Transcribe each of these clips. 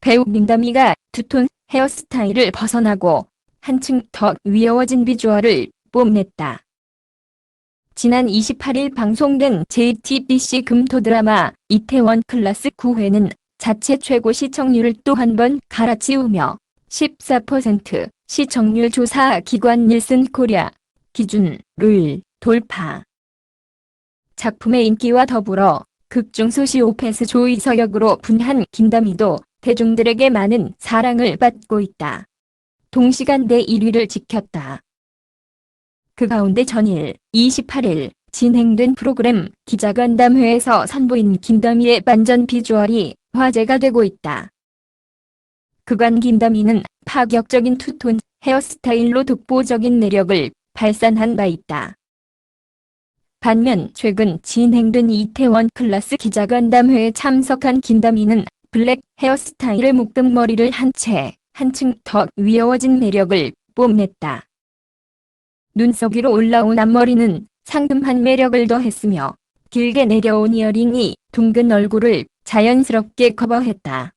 배우 민다미가 두톤 헤어스타일을 벗어나고 한층 더 위여워진 비주얼을 뽐냈다. 지난 28일 방송된 JTBC 금토 드라마 이태원 클라스 9회는 자체 최고 시청률을 또 한 번 갈아치우며 14% 시청률 조사 기관 닐슨 코리아 기준을 돌파. 작품의 인기와 더불어 극중 소시오패스 조이서 역으로 분한 김다미도 대중들에게 많은 사랑을 받고 있다. 동시간대 1위를 지켰다. 그 가운데 전일 28일 진행된 프로그램 기자간담회에서 선보인 김다미의 반전 비주얼이 화제가 되고 있다. 그간 김다미는 파격적인 투톤 헤어스타일로 독보적인 매력을 발산한 바 있다. 반면 최근 진행된 이태원 클라스 기자간담회에 참석한 김다미는 블랙 헤어스타일의 묶음 머리를 한 채 한층 더 위여워진 매력을 뽐냈다. 눈썹 위로 올라온 앞머리는 상큼한 매력을 더했으며 길게 내려온 이어링이 둥근 얼굴을 자연스럽게 커버했다.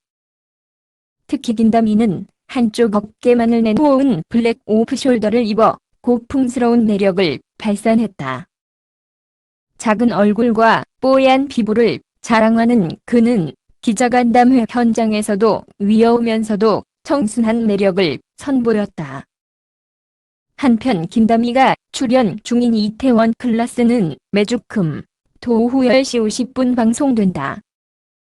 특히 김다미는 한쪽 어깨만을 내놓은 블랙 오프 숄더를 입어 고풍스러운 매력을 발산했다. 작은 얼굴과 뽀얀 피부를 자랑하는 그는 기자간담회 현장에서도 위여우면서도 청순한 매력을 선보였다. 한편 김다미가 출연 중인 이태원 클라스는 매주 금, 토 오후 10시 50분 방송된다.